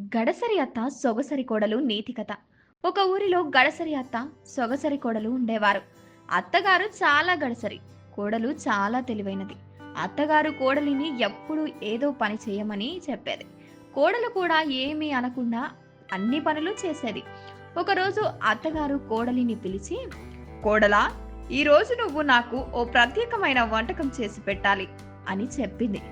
గడసరి అత్త సొగసరి కోడలు నీతి కథ. ఒక ఊరిలో గడసరి అత్త సొగసరి కోడలు ఉండేవారు. అత్తగారు చాలా గడసరి కోడలు చాలా తెలివైనది. అత్తగారు కోడలిని ఎప్పుడూ ఏదో పని చేయమని చెప్పేది. కోడలు కూడా ఏమీ అనకుండా అన్ని పనులు చేసేది. ఒకరోజు అత్తగారు కోడలిని పిలిచి కోడలా ఈరోజు నువ్వు నాకు ఓ ప్రత్యేకమైన వంటకం చేసి పెట్టాలి అని చెప్పింది.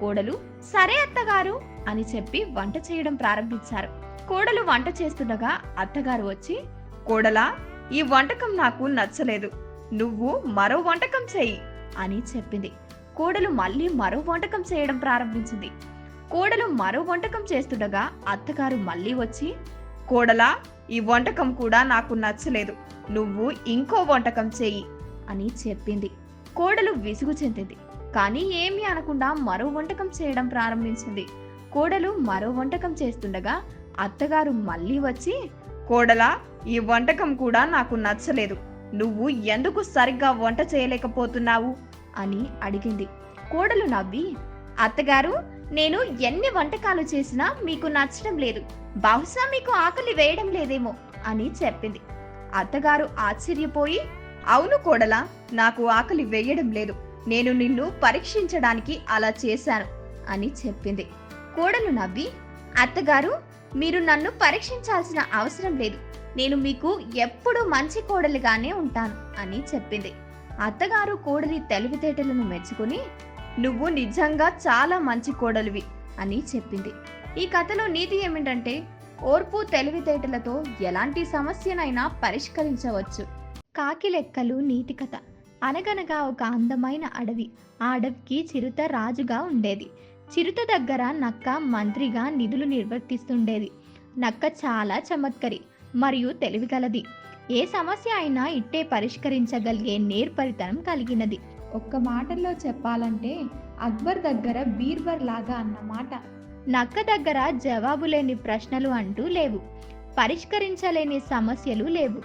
కోడలు సరే అత్తగారు అని చెప్పి వంట చేయడం ప్రారంభించారు. కోడలు వంట చేస్తుండగా అత్తగారు వచ్చి కోడలా ఈ వంటకం నాకు నచ్చలేదు. నువ్వు మరో వంటకం చెయ్యి అని చెప్పింది. కోడలు మళ్ళీ మరో వంటకం చేయడం ప్రారంభించింది. కోడలు మరో వంటకం చేస్తుండగా అత్తగారు మళ్ళీ వచ్చి కోడలా ఈ వంటకం కూడా నాకు నచ్చలేదు. నువ్వు ఇంకో వంటకం చెయ్యి అని చెప్పింది. కోడలు విసుగు చెందింది. కానీ ఏమీ అనకుండా మరో వంటకం చేయడం ప్రారంభించింది. కోడలు మరో వంటకం చేస్తుండగా అత్తగారు మళ్ళీ వచ్చి కోడలా ఈ వంటకం కూడా నాకు నచ్చలేదు. నువ్వు ఎందుకు సరిగ్గా వంట చేయలేకపోతున్నావు? అని అడిగింది. కోడలు నవ్వి అత్తగారు నేను ఎన్ని వంటకాలు చేసినా మీకు నచ్చడం లేదు. బహుశా మీకు ఆకలి వేయడం లేదేమో అని చెప్పింది. అత్తగారు ఆశ్చర్యపోయి అవును కోడలా నాకు ఆకలి వేయడం లేదు. నేను నిన్ను పరీక్షించడానికి అలా చేశాను అని చెప్పింది. కోడలు నవ్వి అత్తగారు మీరు నన్ను పరీక్షించాల్సిన అవసరం లేదు. నేను మీకు ఎప్పుడూ మంచి కోడలిగానే ఉంటాను అని చెప్పింది. అత్తగారు కోడలి తెలివితేటలను మెచ్చుకుని నువ్వు నిజంగా చాలా మంచి కోడలివి అని చెప్పింది. ఈ కథలో నీతి ఏమిటంటే ఓర్పు తెలివితేటలతో ఎలాంటి సమస్యనైనా పరిష్కరించవచ్చు. కాకి లెక్కలు నీతి కథ. అనగనగా ఒక అందమైన అడవి. ఆ అడవికి చిరుత రాజుగా ఉండేది. చిరుత దగ్గర నక్క మంత్రిగా నిధులు నిర్వర్తిస్తుండేది. నక్క చాలా చమత్కరి మరియు తెలివిగలది. ఏ సమస్య అయినా ఇట్టే పరిష్కరించగలిగే నేర్పరితనం కలిగినది. ఒక్క మాటల్లో చెప్పాలంటే అక్బర్ దగ్గర బీర్బర్ లాగా అన్నమాట నక్క దగ్గర జవాబు లేని ప్రశ్నలు అంటూ లేవు. పరిష్కరించలేని సమస్యలు లేవు.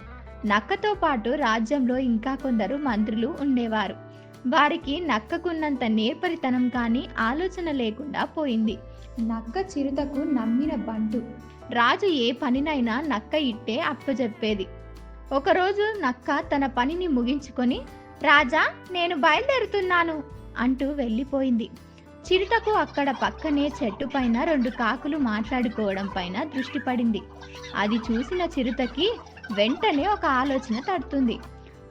నక్కతో పాటు రాజ్యంలో ఇంకా కొందరు మంత్రులు ఉండేవారు. వారికి నక్కకున్నంత నేర్పరితనం కానీ ఆలోచన లేకుండా పోయింది. నక్క చిరుతకు నమ్మిన బంటు. రాజు ఏ పనినైనా నక్క ఇట్టే అప్పజెప్పేది. ఒకరోజు నక్క తన పనిని ముగించుకొని రాజా నేను బయలుదేరుతున్నాను అంటూ వెళ్ళిపోయింది. చిరుతకు అక్కడ పక్కనే చెట్టు పైన రెండు కాకులు మాట్లాడుకోవడం పైన దృష్టి పడింది. అది చూసిన చిరుతకి వెంటనే ఒక ఆలోచన తడుతుంది.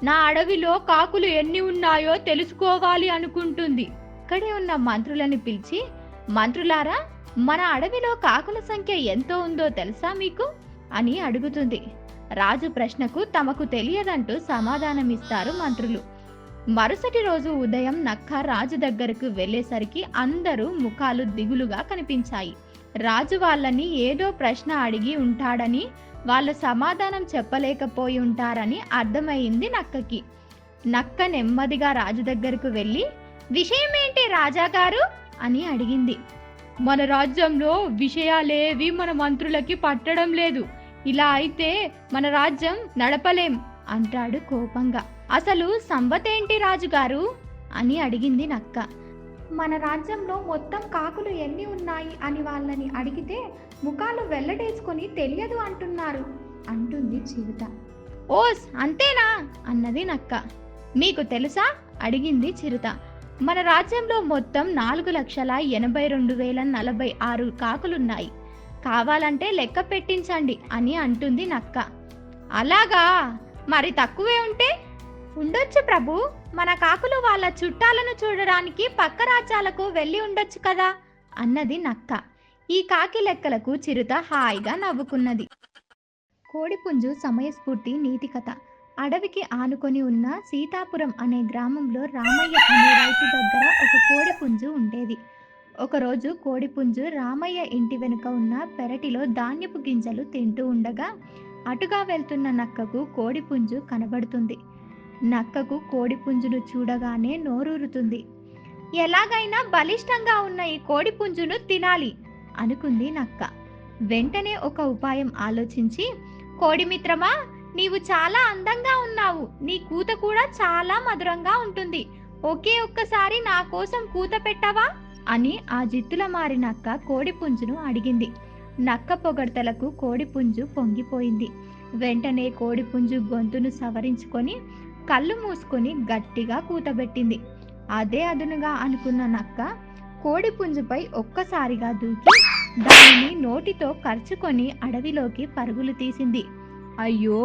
నా అడవిలో కాకులు ఎన్ని ఉన్నాయో తెలుసుకోవాలి అనుకుంటుంది. అక్కడే ఉన్న మంత్రులను పిలిచి మంత్రులారా మన అడవిలో కాకుల సంఖ్య ఎంతో ఉందో తెలుసా మీకు? అని అడుగుతుంది. రాజు ప్రశ్నకు తమకు తెలియదంటూ సమాధానమిస్తారు మంత్రులు. మరుసటి రోజు ఉదయం నక్క రాజు దగ్గరకు వెళ్ళేసరికి అందరూ ముఖాలు దిగులుగా కనిపించాయి. రాజు వాళ్ళని ఏదో ప్రశ్న అడిగి ఉంటాడని వాళ్ళు సమాధానం చెప్పలేకపోయి ఉంటారని అర్థమైంది నక్కకి. నక్క నెమ్మదిగా రాజు దగ్గరకు వెళ్ళి విషయమేంటి రాజాగారు అని అడిగింది. మన రాజ్యంలో విషయాలేవి మన మంత్రులకి పట్టడం లేదు. ఇలా అయితే మన రాజ్యం నడపలేం అంటాడు కోపంగా. అసలు సంబతేంటి రాజుగారు అని అడిగింది నక్క. మన రాజ్యంలో మొత్తం కాకులు ఎన్ని ఉన్నాయి అని వాళ్ళని అడిగితే ముఖాలు వెల్లడేసుకొని తెలియదు అంటున్నారు అంటుంది చిరుత ఓస్ అంతేనా? అన్నది నక్క. మీకు తెలుసా? అడిగింది చిరుత. మన రాజ్యంలో మొత్తం నాలుగు లక్షల ఎనభై రెండు వేల నలభై ఆరు కాకులున్నాయి. కావాలంటే లెక్క పెట్టించండి అని అంటుంది నక్క. అలాగా? మరి తక్కువే ఉంటే? ఉండొచ్చు ప్రభు. మన కాకులు వాళ్ళ చుట్టాలను చూడడానికి పక్క రాజ్యాలకు వెళ్ళి ఉండొచ్చు కదా? అన్నది నక్క. ఈ కాకి లెక్కలకు చిరుత హాయిగా నవ్వుకున్నది. కోడిపుంజు సమయస్ఫూర్తి నీతి కథ. అడవికి ఆనుకొని ఉన్న సీతాపురం అనే గ్రామంలో రామయ్య అనే రైతు దగ్గర ఒక కోడిపుంజు ఉండేది. ఒకరోజు కోడిపుంజు రామయ్య ఇంటి వెనుక ఉన్న పెరటిలో ధాన్యపు గింజలు తింటూ ఉండగా అటుగా వెళ్తున్న నక్కకు కోడిపుంజు కనబడుతుంది. నక్కకు కోడిపుంజును చూడగానే నోరూరుతుంది. ఎలాగైనా బలిష్టంగా ఉన్న ఈ కోడిపుంజును తినాలి అనుకుంది నక్క. వెంటనే ఒక ఉపాయం ఆలోచించి కోడిమిత్రమా నీవు చాలా అందంగా ఉన్నావు. నీ కూత కూడా చాలా మధురంగా ఉంటుంది. ఒకే ఒక్కసారి నా కోసం కూత పెట్టవా? అని ఆ జిత్తుల మారినక్క కోడిపుంజును అడిగింది. నక్క పొగడ్తలకు కోడిపుంజు పొంగిపోయింది. వెంటనే కోడిపుంజు గొంతును సవరించుకొని కళ్ళు మూసుకొని గట్టిగా కూతబెట్టింది. అదే అదునుగా అనుకున్న నక్క కోడిపుంజుపై ఒక్కసారిగా దూకి దానిని నోటితో కరుచుకొని అడవిలోకి పరుగులు తీసింది. అయ్యో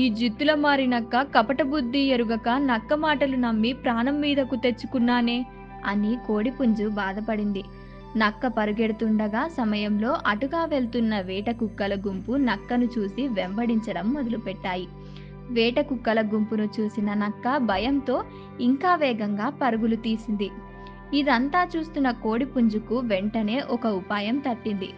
ఈ జిత్తుల మారినక్క కపట బుద్ధి ఎరుగక నక్క మాటలు నమ్మి ప్రాణం మీదకు తెచ్చుకున్నానే అని కోడిపుంజు బాధపడింది. నక్క పరుగెడుతుండగా సమయంలో అటుగా వెళ్తున్న వేట కుక్కల గుంపు నక్కను చూసి వెంబడించడం మొదలుపెట్టాయి. వేట కుక్కల గుంపును చూసిన నక్క భయంతో ఇంకా వేగంగా పరుగులు తీసింది. ఇదంతా చూస్తున్న కోడిపుంజుకు వెంటనే ఒక ఉపాయం తట్టింది.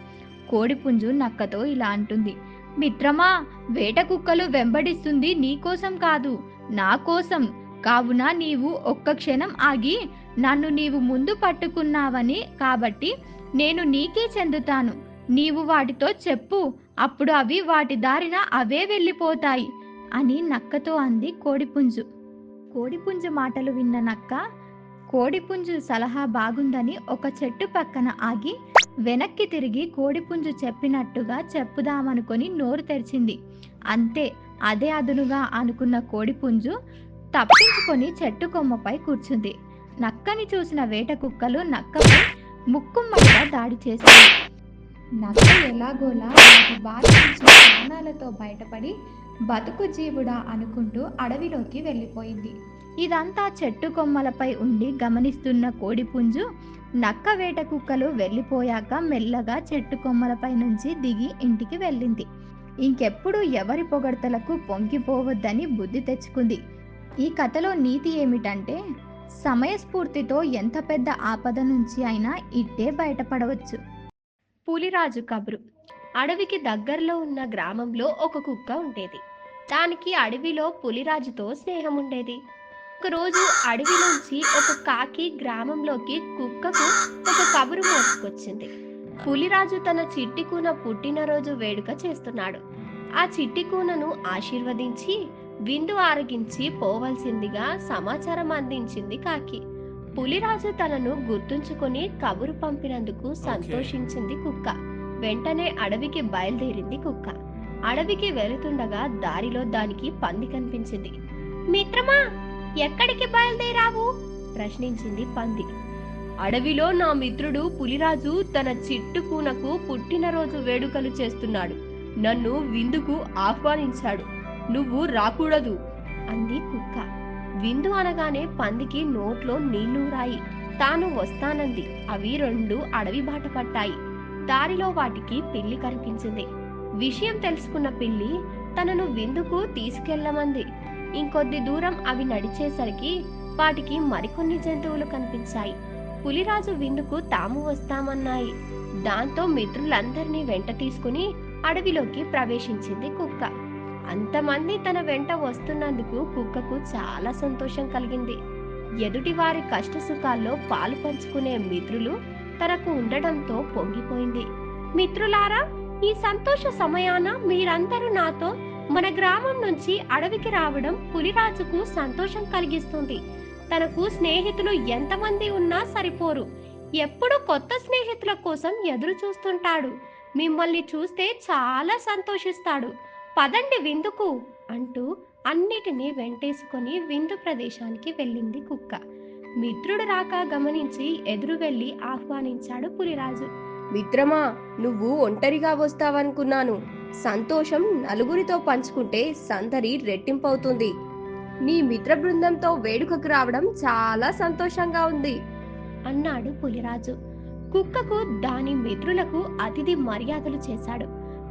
కోడిపుంజు నక్కతో ఇలా అంటుంది మిత్రమా వేట కుక్కలు వెంబడిస్తుంది నీకోసం కాదు నా కోసం. కావున నీవు ఒక్క క్షణం ఆగి నన్ను నీవు ముందు పట్టుకున్నావని కాబట్టి నేను నీకే చెందుతాను. నీవు వాటితో చెప్పు అప్పుడు అవి వాటి దారిన అవే వెళ్ళిపోతాయి. అని నక్కతో అంది కోడిపుంజు. కోడిపుంజు మాటలు విన్న నక్క కోడిపుంజు సలహా బాగుందని ఒక చెట్టు పక్కన ఆగి వెనక్కి తిరిగి కోడిపుంజు చెప్పినట్టుగా చెప్పుదామనుకొని నోరు తెరిచింది. అంతే అదే అదునుగా అనుకున్న కోడిపుంజు తప్పించుకొని చెట్టు కొమ్మపై కూర్చుంది. నక్కని చూసిన వేట కుక్కలు నక్కపై ముక్కుమ్మడిగా దాడి చేశాయి. నక్క ఎలాగోలా వాటి బాధ ప్రాణాలతో బయటపడి బతుకు జీవుడా అనుకుంటూ అడవిలోకి వెళ్ళిపోయింది. ఇదంతా చెట్టు కొమ్మలపై ఉండి గమనిస్తున్న కోడిపుంజు నక్క వేట కుక్కలు వెళ్ళిపోయాక మెల్లగా చెట్టు కొమ్మలపై నుంచి దిగి ఇంటికి వెళ్ళింది. ఇంకెప్పుడు ఎవరి పొగడ్తలకు పొంగిపోవద్దని బుద్ధి తెచ్చుకుంది. ఈ కథలో నీతి ఏమిటంటే సమయస్ఫూర్తితో ఎంత పెద్ద ఆపద నుంచి అయినా ఇట్టే బయటపడవచ్చు. పులిరాజు కబురు. అడవికి దగ్గరలో ఉన్న గ్రామంలో ఒక కుక్క ఉండేది. దానికి అడవిలో పులిరాజుతో స్నేహం ఉండేది ఒకరోజు అడవి నుంచి ఒక కాకి గ్రామంలోకి కుక్కకు ఒక కబురు మోసుకొచ్చింది. పులిరాజు తన చిట్టి కూన పుట్టినరోజు వేడుక చేస్తున్నాడు. ఆ చిట్టి కూనను ఆశీర్వదించి విందు ఆరగించి పోవలసిందిగా సమాచారం అందించింది కాకి. పులిరాజు తనను గుర్తుంచుకొని కబురు పంపినందుకు సంతోషించింది కుక్క. వెంటనే అడవికి బయలుదేరింది కుక్క. అడవికి వెళుతుండగా దారిలో దానికి పంది కనిపించింది. మిత్రమా ఎక్కడికి బయలుదేరావు? ప్రశ్నించింది పంది. అడవిలో నా మిత్రుడు పులిరాజు తన చిట్టు కూనకు పుట్టినరోజు వేడుకలు చేస్తున్నాడు. నన్ను విందుకు ఆహ్వానించాడు. నువ్వు రాకూడదు అంది కుక్క. విందు అనగానే పందికి నోట్లో నీళ్ళూరాయి తాను వస్తానంది. అవి రెండు అడవి బాట పట్టాయి. దారిలో వాటికి పిల్లి కనిపించింది. విషయం తెలుసుకున్న పిల్లి తనను విందుకు తీసుకెళ్ళమంది. ఇంకొద్ది దూరం అవి నడిచేసరికి వాటికి మరికొన్ని జంతువులు కనిపించాయి. పులిరాజు విందుకు తాము వస్తామన్నాయి. దాంతో మిత్రులందరినీ వెంట తీసుకుని అడవిలోకి ప్రవేశించింది కుక్క. అంతమంది తన వెంట వస్తున్నందుకు కుక్కకు చాలా సంతోషం కలిగింది. ఎదుటి వారి కష్ట సుఖాల్లో పాలు పంచుకునే మిత్రులు తనకు ఉండడంతో పొంగిపోయింది. మిత్రులారా ఈ సంతోష సమయాన మీరందరూ నాతో మన గ్రామం నుంచి అడవికి రావడం పులిరాజుకు సంతోషం కలిగిస్తుంది. తనకు స్నేహితులు ఎంతమంది ఉన్నా సరిపోరు. ఎప్పుడు కొత్త స్నేహితుల కోసం ఎదురు చూస్తుంటాడు. మిమ్మల్ని చూస్తే చాలా సంతోషిస్తాడు. పదండి విందుకు అంటూ అన్నిటినీ వెంటేసుకొని విందు ప్రదేశానికి వెళ్ళింది కుక్క. మిత్రుడు రాక గమనించి ఎదురు వెళ్ళి ఆహ్వానించాడు పులిరాజు. మిత్రమా నువ్వు ఒంటరిగా వస్తావనుకున్నాను. సంతోషం నలుగురితో పంచుకుంటే సందడి రెట్టింపవుతుంది. నీ మిత్ర బృందంతో వేడుకకు రావడం చాలా సంతోషంగా ఉంది. అన్నాడు పులిరాజు. కుక్కకు దాని మిత్రులకు అతిథి మర్యాదలు చేశాడు.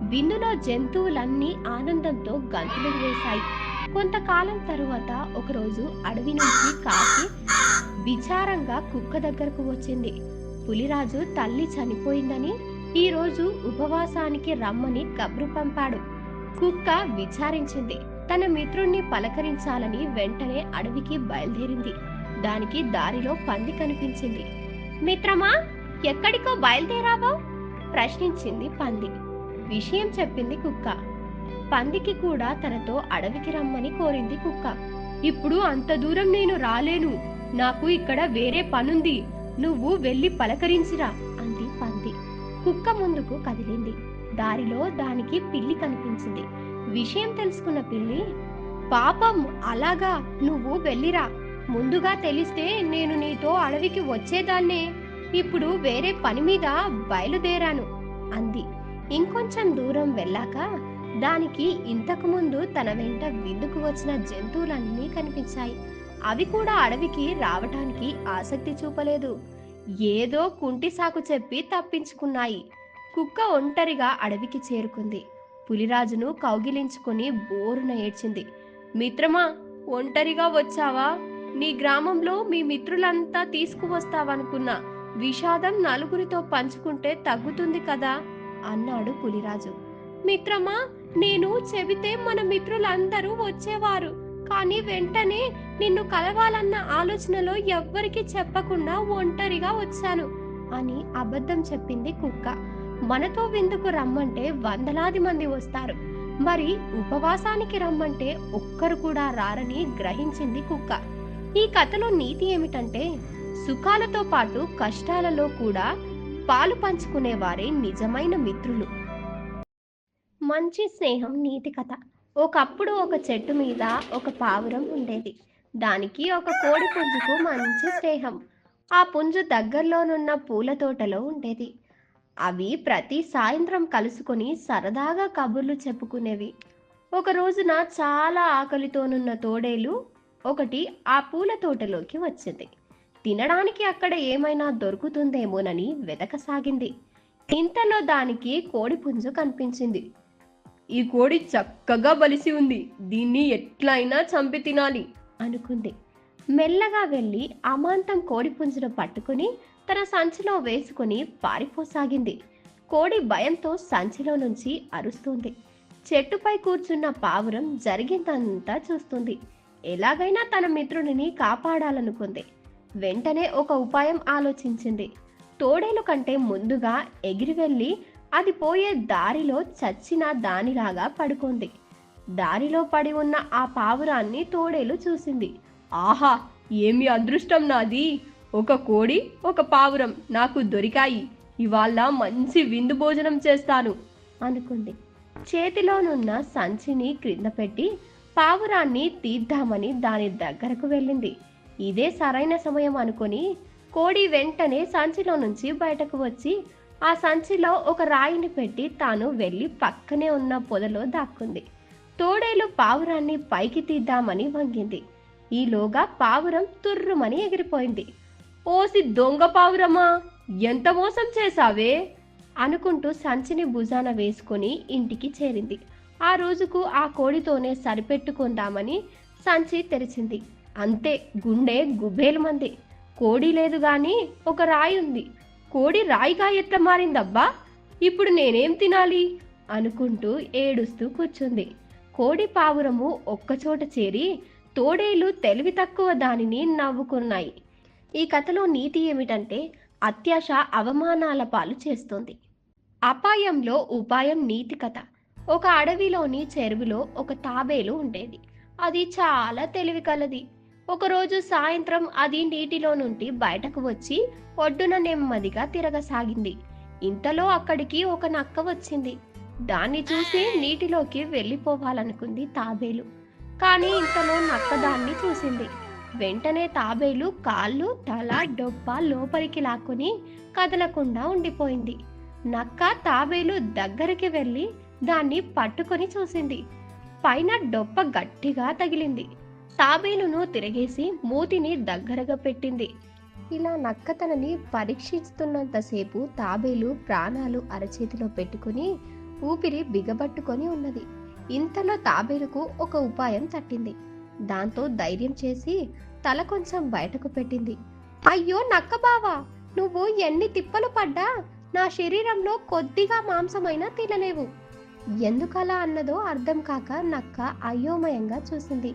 విందులో జంతువులన్నీ ఆనందంతో గంతులు వేశాయి. కొంతకాలం తరువాత ఒకరోజు అడవి నుంచి కాకి విచారంగా కుక్క దగ్గరకు వచ్చింది. పులిరాజు తల్లి చనిపోయిందని ఈరోజు ఉపవాసానికి రమ్మని కబురు పంపాడు. కుక్క విచారించింది. తన మిత్రుణ్ణి పలకరించాలని వెంటనే అడవికి బయలుదేరింది. దానికి దారిలో పంది కనిపించింది. మిత్రమా ఎక్కడికో బయలుదేరావో? ప్రశ్నించింది పంది. విషయం చెప్పింది కుక్క. పందికి కూడా తనతో అడవికి రమ్మని కోరింది కుక్క. ఇప్పుడు అంత దూరం నేను రాలేను. నాకు ఇక్కడ వేరే పనుంది. నువ్వు వెళ్ళి పలకరించిరా అంది పంది. కుక్క ముందుకు కదిలింది. దారిలో దానికి పిల్లి కనిపించింది. విషయం తెలుసుకున్న పిల్లి పాపం అలాగా నువ్వు వెళ్ళిరా. ముందుగా తెలిస్తే నేను నీతో అడవికి వచ్చేదాన్నే. ఇప్పుడు వేరే పని మీద బయలుదేరాను అంది. ఇంకొంచెం దూరం వెళ్ళాక దానికి ఇంతకుముందు తన వెంట విందుకు వచ్చిన జంతువులన్నీ కనిపించాయి. అవి కూడా అడవికి రావటానికి ఆసక్తి చూపలేదు. ఏదో కుంటి సాకు చెప్పి తప్పించుకున్నాయి. కుక్క ఒంటరిగా అడవికి చేరుకుంది. పులిరాజును కౌగిలించుకుని బోరున ఏడ్చింది. మిత్రమా ఒంటరిగా వచ్చావా? నీ గ్రామంలో మీ మిత్రులంతా తీసుకువస్తావనుకున్నా. విషాదం నలుగురితో పంచుకుంటే తగ్గుతుంది కదా? అన్నాడు పులిరాజు. మిత్రమా నేను చెబితే మన మిత్రులందరూ వచ్చేవారు. కానీ వెంటనే నిన్ను కలవాలన్న ఆలోచనలో ఎవ్వరికీ చెప్పకుండా ఒంటరిగా వచ్చాను అని అబద్ధం చెప్పింది కుక్క. మనతో విందుకు రమ్మంటే వందలాది మంది వస్తారు. మరి ఉపవాసానికి రమ్మంటే ఒక్కరు కూడా రారని గ్రహించింది కుక్క. ఈ కథలో నీతి ఏమిటంటే సుఖాలతో పాటు కష్టాలలో కూడా పాలు పంచుకునే వారే నిజమైన మిత్రులు. మంచి స్నేహం నీతి కథ. ఒకప్పుడు ఒక చెట్టు మీద ఒక పావురం ఉండేది. దానికి ఒక కోడి పుంజుకు మంచి స్నేహం. ఆ పుంజు దగ్గరలోనున్న పూల తోటలో ఉండేది. అవి ప్రతి సాయంత్రం కలుసుకొని సరదాగా కబుర్లు చెప్పుకునేవి. ఒక రోజున చాలా ఆకలితోనున్న తోడేలు ఒకటి ఆ పూల తోటలోకి వచ్చింది. తినడానికి అక్కడ ఏమైనా దొరుకుతుందేమోనని వెతకసాగింది. ఇంతలో దానికి కోడి పుంజు కనిపించింది. ఈ కోడి చక్కగా బలిసి ఉంది. దీన్ని ఎట్లయినా చంపి తినాలి. అనుకుంది. మెల్లగా వెళ్ళి అమాంతం కోడి పుంజును పట్టుకుని తన సంచిలో వేసుకుని పారిపోసాగింది. కోడి భయంతో సంచిలో నుంచి అరుస్తుంది. చెట్టుపై కూర్చున్న పావురం జరిగిందంతా చూస్తుంది. ఎలాగైనా తన మిత్రుడిని కాపాడాలనుకుంది. వెంటనే ఒక ఉపాయం ఆలోచించింది. తోడేలు కంటే ముందుగా ఎగిరి వెళ్ళి అది పోయే దారిలో చచ్చిన దానిలాగా పడుకుంది. దారిలో పడి ఉన్న ఆ పావురాన్ని తోడేలు చూసింది. ఆహా ఏమి అదృష్టం నాది. ఒక కోడి ఒక పావురం నాకు దొరికాయి. ఇవాళ మంచి విందు భోజనం చేస్తాను అనుకుంది. చేతిలోనున్న సంచిని క్రింద పెట్టి పావురాన్ని తీద్దామని దాని దగ్గరకు వెళ్ళింది. ఇదే సరైన సమయం అనుకొని కోడి వెంటనే సంచిలో నుంచి బయటకు వచ్చి ఆ సంచిలో ఒక రాయిని పెట్టి తాను వెళ్ళి పక్కనే ఉన్న పొదలో దాక్కుంది. తోడేలు పావురాన్ని పైకి తీద్దామని వంగింది. ఈలోగా పావురం తుర్రుమని ఎగిరిపోయింది. ఓసి దొంగ పావురమా? ఎంత మోసం చేశావే? అనుకుంటూ సంచిని భుజాన వేసుకుని ఇంటికి చేరింది. ఆ రోజుకు ఆ కోడితోనే సరిపెట్టుకుందామని సంచి తెరిచింది. అంతే గుండె గుబేలుమంది. కోడి లేదు గాని ఒక రాయి ఉంది. కోడి రాయిగా ఎట్లా మారిందబ్బా? ఇప్పుడు నేనేం తినాలి? అనుకుంటూ ఏడుస్తూ కూర్చుంది. కోడి పావురము ఒక్కచోట చేరి తోడేలు తెలివి తక్కువ దానిని నవ్వుకున్నాయి. ఈ కథలో నీతి ఏమిటంటే అత్యాశ అవమానాల పాలు చేస్తుంది. అపాయంలో ఉపాయం నీతి కథ. ఒక అడవిలోని చెరువులో ఒక తాబేలు ఉండేది. అది చాలా తెలివి కలది. ఒకరోజు సాయంత్రం అది నీటిలో నుండి బయటకు వచ్చి ఒడ్డున నెమ్మదిగా తిరగసాగింది. ఇంతలో అక్కడికి ఒక నక్క వచ్చింది. దాన్ని చూసి నీటిలోకి వెళ్ళిపోవాలనుకుంది తాబేలు. కానీ ఇంతలో నక్క దాన్ని చూసింది. వెంటనే తాబేలు కాళ్ళు తల డొప్ప లోపలికి లాక్కుని కదలకుండా ఉండిపోయింది. నక్క తాబేలు దగ్గరికి వెళ్ళి దాన్ని పట్టుకొని చూసింది. పైన డొప్ప గట్టిగా తగిలింది. తాబేలును తిరిగేసి మూతిని దగ్గరగా పెట్టింది. ఇలా నక్క తనని పరీక్షిస్తున్నంతసేపు తాబేలు ప్రాణాలు అరచేతిలో పెట్టుకుని ఊపిరి బిగబట్టుకొని ఉన్నది. ఇంతలో తాబేలుకు ఒక ఉపాయం తట్టింది. దాంతో ధైర్యం చేసి తల కొంచెం బయటకు పెట్టింది. అయ్యో నక్క బావా! నువ్వు ఎన్ని తిప్పలు పడ్డా? నా శరీరంలో కొద్దిగా మాంసమైనా తినలేవు. ఎందుకలా అన్నదో అర్థం కాక నక్క అయోమయంగా చూసింది.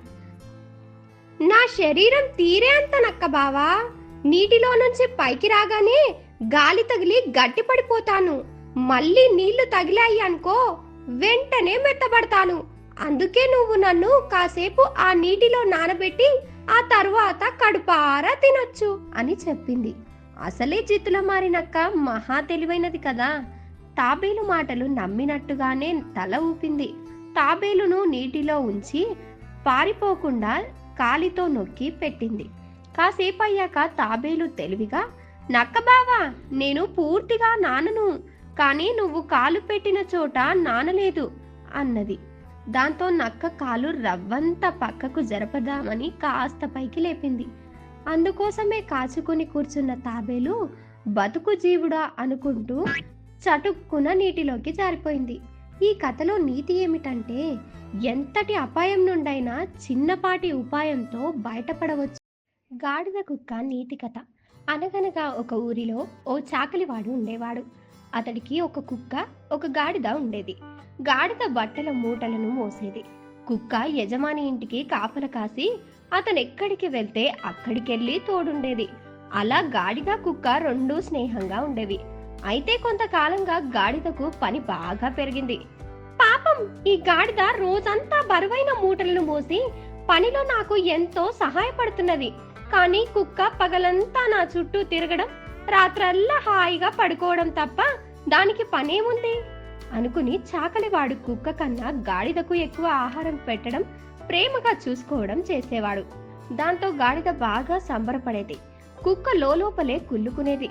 నా శరీరం తీరే అంత నక్క బావా. నీటిలో నుంచి పైకి రాగానే గాలి తగిలి గట్టి పడిపోతాను. మళ్ళీ నీళ్ళు తగిలాయి అనుకో వెంటనే మెత్తబడతాను. అందుకే నువ్వు నన్ను కాసేపు ఆ నీటిలో నానబెట్టి ఆ తరువాత కడుపారా తినొచ్చు అని చెప్పింది. అసలే చిత్తుల మారినక్క మహా తెలివైనది కదా. తాబేలు మాటలు నమ్మినట్టుగానే తల ఊపింది. తాబేలును నీటిలో ఉంచి పారిపోకుండా కాలితో నొక్కి పెట్టింది. కాసేపు అయ్యాక తాబేలు తెలివిగా నక్కబావా నేను పూర్తిగా నానను కానీ నువ్వు కాలు పెట్టిన చోట నానలేదు అన్నది. దాంతో నక్క కాలు రవ్వంత పక్కకు జరపదామని కాస్త పైకి లేపింది. అందుకోసమే కాచుకొని కూర్చున్న తాబేలు బతుకు జీవుడా అనుకుంటూ చటుక్కున నీటిలోకి జారిపోయింది. ఈ కథలో నీతి ఏమిటంటే ఎంతటి అపాయం నుండైనా చిన్నపాటి ఉపాయంతో బయటపడవచ్చు. గాడిద కుక్క నీతి కథ. అనగనగా ఒక ఊరిలో ఓ చాకలివాడు ఉండేవాడు. అతడికి ఒక కుక్క ఒక గాడిద ఉండేది. గాడిద బట్టల మూటలను మోసేది. కుక్క యజమాని ఇంటికి కాపల కాసి అతను ఎక్కడికి వెళ్తే అక్కడికెళ్ళి తోడుండేది. అలా గాడిద కుక్క రెండూ స్నేహంగా ఉండేవి. అయితే కొంతకాలంగా గాడిదకు పని బాగా పెరిగింది. పాపం ఈ గాడిద రోజంతా బరువైన మూటలను మోసి పనిలో నాకు ఎంతో సహాయపడుతున్నది. కానీ కుక్క పగలంతా నా చుట్టూ తిరగడం రాత్రల్లా హాయిగా పడుకోవడం తప్ప దానికి పనేముంది? అనుకుని చాకలివాడు కుక్క కన్నా గాడిదకు ఎక్కువ ఆహారం పెట్టడం ప్రేమగా చూసుకోవడం చేసేవాడు. దాంతో గాడిద బాగా సంబరపడేది. కుక్క లోపలే కుల్లుకునేది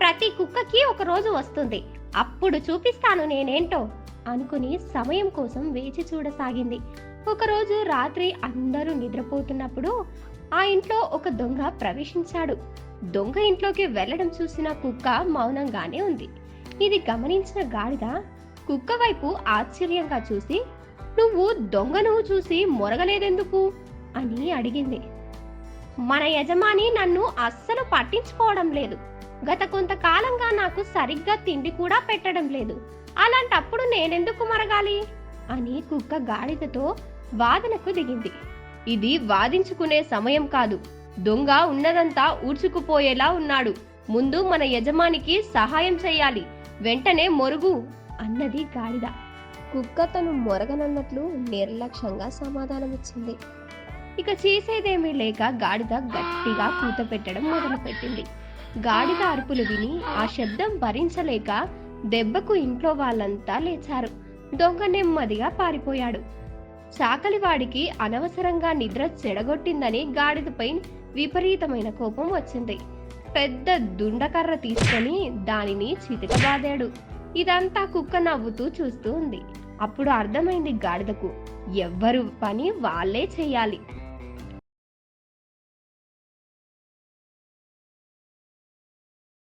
ప్రతి కుక్కకి ఒక రోజు వస్తుంది. అప్పుడు చూపిస్తాను నేనేంటో అనుకుని సమయం కోసం వేచి చూడసాగింది. ఒకరోజు రాత్రి అందరూ నిద్రపోతున్నప్పుడు ఆ ఇంట్లో ఒక దొంగ ప్రవేశించాడు. దొంగ ఇంట్లోకి వెళ్ళడం చూసిన కుక్క మౌనంగానే ఉంది. ఇది గమనించిన గాడిద కుక్క వైపు ఆశ్చర్యంగా చూసి నువ్వు దొంగను చూసి మొరగలేదెందుకు? అని అడిగింది. మన యజమాని నన్ను అస్సలు పట్టించుకోవడం లేదు. గత కొంతకాలంగా నాకు సరిగ్గా తిండి కూడా పెట్టడం లేదు. అలాంటప్పుడు నేనెందుకు మరగాలి? అని కుక్క గాడిదతో వాదనకు దిగింది. ఇది వాదించుకునే సమయం కాదు. దొంగ ఉన్నదంతా ఊడ్చుకుపోయేలా ఉన్నాడు. ముందు మన యజమానికి సహాయం చేయాలి. వెంటనే మొరుగు అన్నది గాడిద. కుక్క తను మొరగనన్నట్లు నిర్లక్ష్యంగా సమాధానమిచ్చింది. ఇక చేసేదేమీ లేక గాడిద గట్టిగా కూత పెట్టడం మొదలుపెట్టింది. గాడిద అరుపులు విని ఆ శబ్దం భరించలేక దెబ్బకు ఇంట్లో వాళ్ళంతా లేచారు. దొంగ నెమ్మదిగా పారిపోయాడు. చాకలివాడికి అనవసరంగా నిద్ర చెడగొట్టిందని గాడిదపై విపరీతమైన కోపం వచ్చింది. పెద్ద దుండకర్ర తీసుకొని దానిని చితకబాదాడు. ఇదంతా కుక్క నవ్వుతూ చూస్తూ ఉంది. అప్పుడు అర్థమైంది గాడిదకు ఎవ్వరు పని వాళ్ళే చేయాలి.